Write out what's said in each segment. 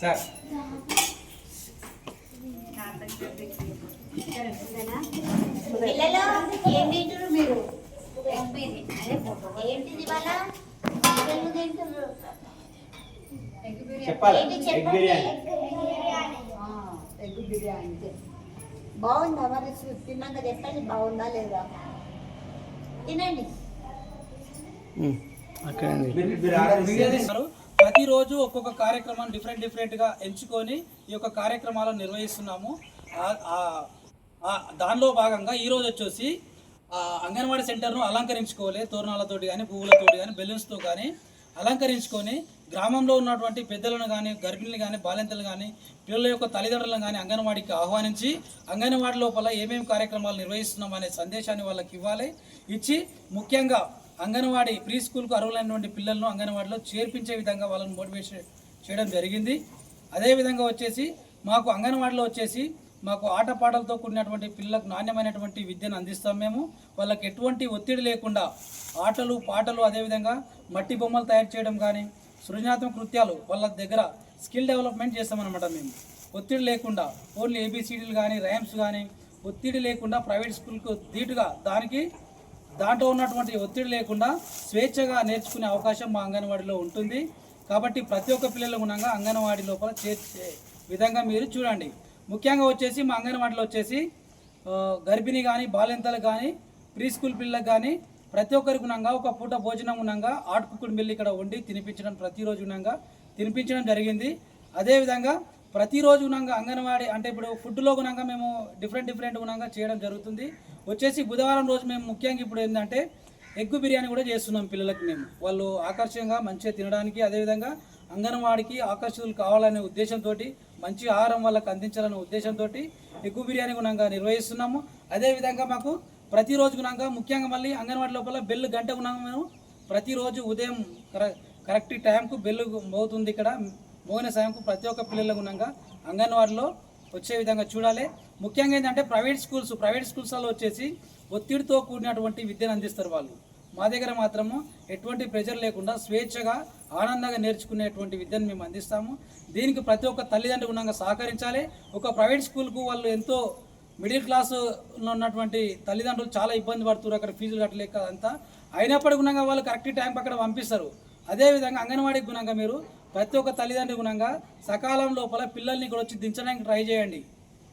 Sir. పిల్లలు ఏం తింటారు మీరు? ఏంటిది వాళ్ళ పిల్లలు తింటారు చెప్పాలి? ఏంటి ఎగ్ చెప్పండి బిర్యానీ. ఆ, ఎగ్ బిర్యానీ. బాగుందా మరి? తిన్నాక చెప్పండి బాగుందా లేదా? తినండి. మీరు ప్రతిరోజు ఒక్కొక్క కార్యక్రమం డిఫరెంట్ డిఫరెంట్గా ఎంచుకొని ఈ యొక్క కార్యక్రమాలను నిర్వహిస్తున్నాము. దానిలో భాగంగా ఈరోజు వచ్చేసి అంగన్వాడీ సెంటర్ను అలంకరించుకోవాలి. తోరణాలతోటి కానీ పువ్వులతోటి కానీ బెలూన్స్తో కానీ అలంకరించుకొని గ్రామంలో ఉన్నటువంటి పెద్దలను కానీ గర్భిణులు కానీ బాలింతలు కానీ పిల్లల యొక్క తల్లిదండ్రులను కానీ అంగన్వాడీకి ఆహ్వానించి అంగన్వాడీ లోపల ఏమేమి కార్యక్రమాలు నిర్వహిస్తున్నాం అనే సందేశాన్ని వాళ్ళకి ఇవ్వాలి. ఇచ్చి ముఖ్యంగా అంగన్వాడీ ప్రీ స్కూల్కు అర్హులైనటువంటి పిల్లలను అంగన్వాడీలో చేర్పించే విధంగా వాళ్ళని మోటివేషన్ చేయడం జరిగింది. అదేవిధంగా వచ్చేసి మాకు అంగన్వాడీలో వచ్చేసి మాకు ఆటపాటలతో కూడినటువంటి పిల్లలకు నాణ్యమైనటువంటి విద్యను అందిస్తాం మేము. వాళ్ళకి ఎటువంటి ఒత్తిడి లేకుండా ఆటలు పాటలు అదేవిధంగా మట్టి బొమ్మలు తయారు చేయడం కానీ సృజనాత్మక కృత్యాలు వాళ్ళ దగ్గర స్కిల్ డెవలప్మెంట్ చేస్తామన్నమాట మేము. ఒత్తిడి లేకుండా ఓన్లీ ఏబిసిడీలు కానీ ర్యామ్స్ కానీ ఒత్తిడి లేకుండా ప్రైవేట్ స్కూల్కు ధీటుగా దానికి దాంట్లో ఉన్నటువంటి ఒత్తిడి లేకుండా స్వేచ్ఛగా నేర్చుకునే అవకాశం మా అంగన్వాడీలో ఉంటుంది. కాబట్టి ప్రతి ఒక్క పిల్లలు గుణంగా అంగన్వాడీ లోపల చేర్చే విధంగా మీరు చూడండి. ముఖ్యంగా వచ్చేసి మా అంగన్వాడీలో వచ్చేసి గర్భిణి కానీ బాలింతలు కానీ ప్రీ స్కూల్ పిల్లలకు కానీ ప్రతి ఒక్కరి గుణంగా ఒక పూట భోజనం గుణంగా ఆటుకుక్కుడు మిల్లి ఇక్కడ వండి తినిపించడం ప్రతిరోజు గుణంగా తినిపించడం జరిగింది. అదేవిధంగా ప్రతిరోజు గుణంగా అంగన్వాడీ అంటే ఇప్పుడు ఫుడ్లో గుణంగా మేము డిఫరెంట్ డిఫరెంట్ గుణంగా చేయడం జరుగుతుంది. వచ్చేసి బుధవారం రోజు మేము ముఖ్యంగా ఇప్పుడు ఏంటంటే ఎగ్గు బిర్యానీ కూడా చేస్తున్నాం పిల్లలకి మేము. వాళ్ళు ఆకర్షణగా మంచిగా తినడానికి అదేవిధంగా అంగన్వాడికి ఆకర్షితులు కావాలనే ఉద్దేశంతో మంచి ఆహారం వాళ్ళకి అందించాలనే ఉద్దేశంతో ఎగ్గు బిర్యానీ గుణంగా నిర్వహిస్తున్నాము. అదేవిధంగా మాకు ప్రతిరోజు గుణంగా ముఖ్యంగా మళ్ళీ అంగన్వాడి లోపల బెల్లు గంట గుణంగా మేము ప్రతిరోజు ఉదయం కర కరెక్ట్ టైంకు బెల్లు మోగుతుంది ఇక్కడ. మోగిన సాయంకు ప్రతి ఒక్క పిల్లల గుణంగా అంగన్వాడీలో వచ్చే విధంగా చూడాలి. ముఖ్యంగా ఏంటంటే ప్రైవేట్ స్కూల్స్ ప్రైవేట్ స్కూల్స్లో వచ్చేసి ఒత్తిడితో కూడినటువంటి విద్యను అందిస్తారు వాళ్ళు. మా దగ్గర మాత్రము ఎటువంటి ప్రెజర్ లేకుండా స్వేచ్ఛగా ఆనందంగా నేర్చుకునేటువంటి విద్యను మేము అందిస్తాము. దీనికి ప్రతి ఒక్క తల్లిదండ్రులు గుణంగా సహకరించాలి. ఒక ప్రైవేట్ స్కూల్కు వాళ్ళు ఎంతో మిడిల్ క్లాస్లో ఉన్నటువంటి తల్లిదండ్రులు చాలా ఇబ్బంది పడుతున్నారు అక్కడ ఫీజులు కట్టలేక అంతా. అయినప్పటికీ గుణంగా వాళ్ళు కరెక్ట్ టైంకి అక్కడ పంపిస్తారు. అదేవిధంగా అంగన్వాడీ గుణంగా మీరు ప్రతి ఒక్క తల్లిదండ్రి గుణంగా సకాలం లోపల పిల్లల్ని ఇక్కడ వచ్చి దించడానికి ట్రై చేయండి.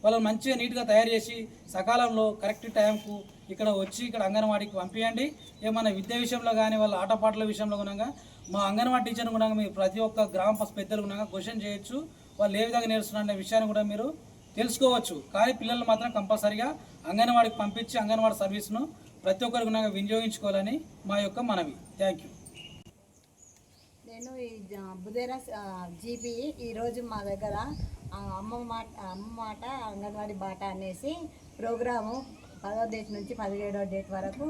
వాళ్ళని మంచిగా నీట్గా తయారు చేసి సకాలంలో కరెక్ట్ టైంకు ఇక్కడ వచ్చి ఇక్కడ అంగన్వాడీకి పంపించండి ఏమైనా విద్య విషయంలో కానీ వాళ్ళ ఆటపాటల విషయంలో గుణంగా మా అంగన్వాడీ టీచర్ గుణంగా మీరు ప్రతి ఒక్క గ్రామ ప- పెద్దలు గుణంగా క్వశ్చన్ చేయొచ్చు. వాళ్ళు ఏ విధంగా నేర్చుకున్నారు అనే విషయాన్ని కూడా మీరు తెలుసుకోవచ్చు. కానీ పిల్లలు మాత్రం కంపల్సరిగా అంగన్వాడికి పంపించి అంగన్వాడీ సర్వీస్ను ప్రతి ఒక్కరి గుణంగా వినియోగించుకోవాలని మా యొక్క మనవి. Thank you. నేను ఈ జ- బుధేరా జీపీ ఈరోజు మా దగ్గర అమ్మ మాట అమ్మ మాట అంగన్వాడీ బాట అనేసి ప్రోగ్రాము పదో డేట్ నుంచి పదిహేడో డేట్ వరకు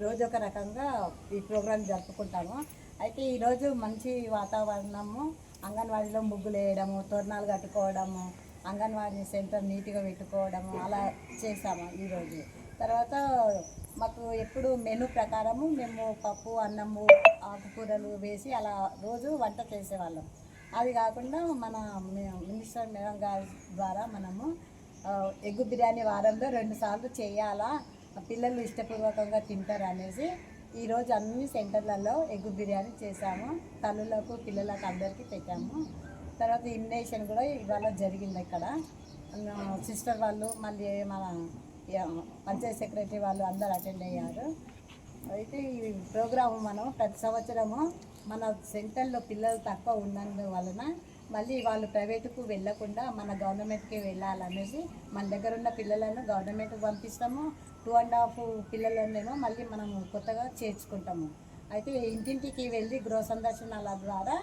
రోజు ఒక రకంగా ఈ ప్రోగ్రాం జరుపుకుంటాము. అయితే ఈరోజు మంచి వాతావరణము అంగన్వాడీలో ముగ్గులు వేయడము తోరణాలు కట్టుకోవడము అంగన్వాడీ సెంటర్ నీట్గా పెట్టుకోవడము అలా చేసాము ఈరోజు తర్వాత మాకు ఎప్పుడు మెను ప్రకారము మేము పప్పు అన్నము ఆకుకూరలు వేసి అలా రోజు వంట చేసేవాళ్ళం. అది కాకుండా మన మినిస్టర్ మేడం గారి ద్వారా మనము ఎగ్గు బిర్యానీ వారంలో రెండు సార్లు చేయాలా పిల్లలు ఇష్టపూర్వకంగా తింటారు అనేసి ఈరోజు అన్ని సెంటర్లలో ఎగ్గు బిర్యానీ చేసాము తల్లులకు పిల్లలకు అందరికీ పెట్టాము. తర్వాత ఇన్విటేషన్ కూడా ఇవాళ జరిగింది ఇక్కడ. సిస్టర్ వాళ్ళు మళ్ళీ మన పంచాయత్ సెక్రటరీ వాళ్ళు అందరు అటెండ్ అయ్యారు. అయితే ఈ ప్రోగ్రాము మనం ప్రతి సంవత్సరము మన సెంటర్లో పిల్లలు తక్కువ ఉన్నందు వలన మళ్ళీ వాళ్ళు ప్రైవేటుకు వెళ్ళకుండా మన గవర్నమెంట్కి వెళ్ళాలనేసి మన దగ్గర ఉన్న పిల్లలను గవర్నమెంట్కి పంపిస్తాము. టూ అండ్ హాఫ్ పిల్లలనేమో మళ్ళీ మనం కొత్తగా చేర్చుకుంటాము. అయితే ఇంటింటికి వెళ్ళి గృహ సందర్శనాల ద్వారా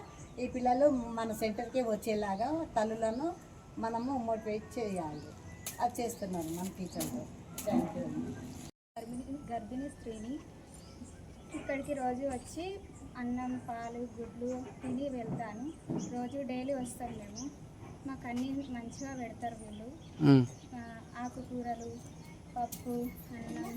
ఈ పిల్లలు మన సెంటర్కి వచ్చేలాగా తల్లులను మనము మోటివేట్ చేయాలి. అది చేస్తున్నారు మన టీచర్లు థ్యాంక్ యూ గర్భిణి గర్భిణీ స్త్రీని ఇక్కడికి రోజు వచ్చి అన్నం పాలు గుడ్లు తిని వెళ్తాను. రోజు డైలీ వస్తాం మేము. మాకు అన్నీ మంచిగా పెడతారు వీళ్ళు. ఆకుకూరలు పప్పు అన్నం.